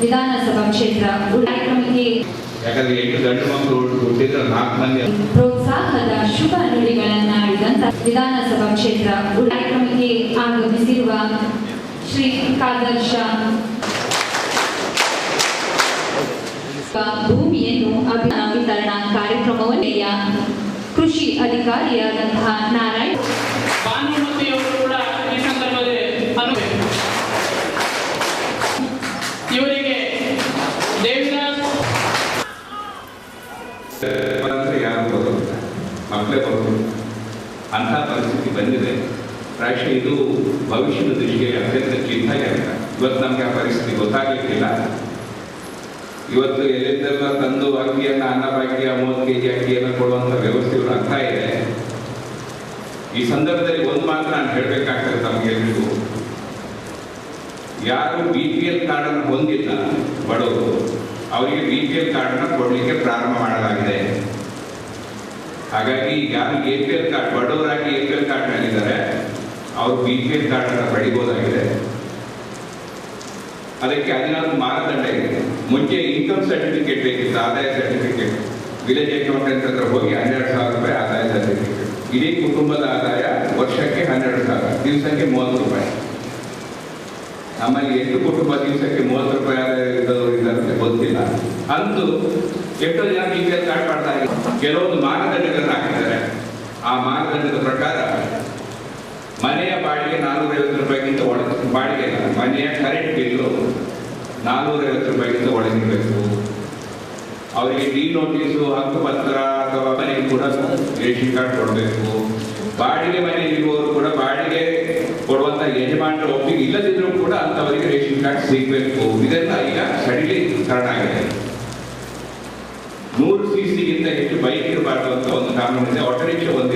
ವಿಧಾನಸಭಾ ಕ್ಷೇತ್ರ ಕಾರ್ಯಕ್ರಮಕ್ಕೆ ಯಾಕಂದ್ರೆ ಎಂಟು ಗಂಡು ಮಕ್ಕಳು ಹುಟ್ಟಿದ್ರೆ ನಾಲ್ಕು ಮಂದಿ ಪ್ರೋತ್ಸಾಹದ ಶುಭ ನುಡಿಗಳನ್ನಾಡಿದಂತ ವಿಧಾನಸಭಾ ಕ್ಷೇತ್ರ ಕಾರ್ಯಕ್ರಮಕ್ಕೆ ಆಗಮಿಸಿರುವ ಶ್ರೀ ಕಾದರ್ಶ ಭೂಮಿಯನ್ನು ಅಭಿಯಾನ ವಿತರಣಾ ಕಾರ್ಯಕ್ರಮವನ್ನೆಯ ಕೃಷಿ ಅಧಿಕಾರಿಯಾದಂತಹ ನಾರಾಯಣ್. ಅಂದ್ರೆ ಯಾರು ಬರೋದಿಲ್ಲ ಮಕ್ಕಳೇ ಅಂಥ ಪರಿಸ್ಥಿತಿ ಬಂದಿದೆ. ಪ್ರಾಯಶಃ ಇದು ಭವಿಷ್ಯದ ದೃಷ್ಟಿಗೆ ಅತ್ಯಂತ ಚಿಂತೆಯಾಗಿದೆ ಇವತ್ತು ನಮಗೆ ಆ ಪರಿಸ್ಥಿತಿ ಗೊತ್ತಾಗಲಿಕ್ಕಿಲ್ಲ. ಇವತ್ತು ಎಲ್ಲಿಂದೆಲ್ಲ ತಂದು ಅಕ್ಕಿಯನ್ನು ಅನ್ನಭಾಗ್ಯ ಮೂವತ್ತು ಕೆ ಜಿ ಅಕ್ಕಿಯನ್ನು ಕೊಡುವಂಥ ವ್ಯವಸ್ಥೆಗಳು ಆಗ್ತಾ ಇದೆ. ಈ ಸಂದರ್ಭದಲ್ಲಿ ಒಂದು ಮಾತ್ರ ನಾನು ಹೇಳಬೇಕಾಗ್ತದೆ ತಮಗೆಲ್ಲರಿಗೂ ಯಾರು ಬಿ ಪಿ ಎಲ್ ಕಾರ್ಡನ್ನು ಹೊಂದಿಲ್ಲ, ಬಡವರು. ಅವರಿಗೆ ಬಿ ಪಿ ಎಲ್ ಕಾರ್ಡನ್ನು ಕೊಡಲಿಕ್ಕೆ ಪ್ರಾರಂಭ ಮಾಡಲಾಗಿದೆ. ಹಾಗಾಗಿ ಯಾರು ಎ ಪಿ ಎಲ್ ಕಾರ್ಡ್, ಬಡವರಾಗಿ ಎ ಪಿ ಎಲ್ ಕಾರ್ಡ್ನಲ್ಲಿದ್ದಾರೆ, ಅವರು ಬಿ ಪಿ ಎಲ್ ಕಾರ್ಡನ್ನು ಪಡಿಬೋದಾಗಿದೆ. ಅದಕ್ಕೆ ಹದಿನಾಲ್ಕು ಮಾನದಂಡ ಇದೆ. ಮುಂಚೆ ಇನ್ಕಮ್ ಸರ್ಟಿಫಿಕೇಟ್ ಬೇಕಿತ್ತು, ಆದಾಯ ಸರ್ಟಿಫಿಕೇಟ್ ವಿಲೇಜ್ ಅಕೌಂಟೆಂಟ್ ಹತ್ರ ಹೋಗಿ ಹನ್ನೆರಡು ಸಾವಿರ ರೂಪಾಯಿ ಆದಾಯ ಸರ್ಟಿಫಿಕೇಟ್ ಇಡೀ ಕುಟುಂಬದ ಆದಾಯ ವರ್ಷಕ್ಕೆ ಹನ್ನೆರಡು ಸಾವಿರ, ದಿವಸಕ್ಕೆ ಮೂವತ್ತು ರೂಪಾಯಿ. ನಮ್ಮಲ್ಲಿ ಎಷ್ಟು ಕುಟುಂಬ ದಿವಸಕ್ಕೆ ಮೂವತ್ತು ರೂಪಾಯಿ ಆದಾಯ ಇದ್ದವರು ಇದ್ದಾರೆ ಅಂತ ಅಂತೂ ಎಷ್ಟೋ ಜನ ಬಿ ಪಿ ಎಲ್ ಕಾರ್ಡ್ ಮಾಡ್ತಾ ಇದ್ದಾರೆ ಕೆಲವೊಂದು ಮಾನದಂಡಗಳನ್ನು ಹಾಕಿದ್ದಾರೆ. ಆ ಮಾನದಂಡದ ಪ್ರಕಾರ ಮನೆಯ ಬಾಡಿಗೆ ನಾನ್ನೂರೈವತ್ತು ರೂಪಾಯಿಗಿಂತ ಒಳಗೆ, ಬಾಡಿಗೆ ಮನೆಯ ಕರೆಂಟ್ ಬಿಲ್ಲು ನಾನ್ನೂರೈವತ್ತು ರೂಪಾಯಿಗಿಂತ ಒಳಗಿರಬೇಕು ಅವರಿಗೆ ಡಿ ನೋಟಿಸು ಹಕ್ಕುಪತ್ರ ಅಥವಾ ಮನೆಗೆ ಕೂಡ ರೇಷನ್ ಕಾರ್ಡ್ ಕೊಡಬೇಕು. ಬಾಡಿಗೆ ಮನೆಯಲ್ಲಿರುವವರು ಕೂಡ ಬಾಡಿಗೆ ಕೊಡುವಂತ ಯಜಮಾನರ ಒಪ್ಪಿಗೆ ಇಲ್ಲದಿದ್ದರೂ ಕೂಡ ಅಂತವರಿಗೆ ರೇಷನ್ ಕಾರ್ಡ್ ಸಿಗಬೇಕು. ಇದೆಲ್ಲ ಈಗ ಸಡಿಲೀಕರಣ ಆಗಿದೆ. ஆட்டோமேட்டிக் ஆட்டோமேட்டிக்காக வந்து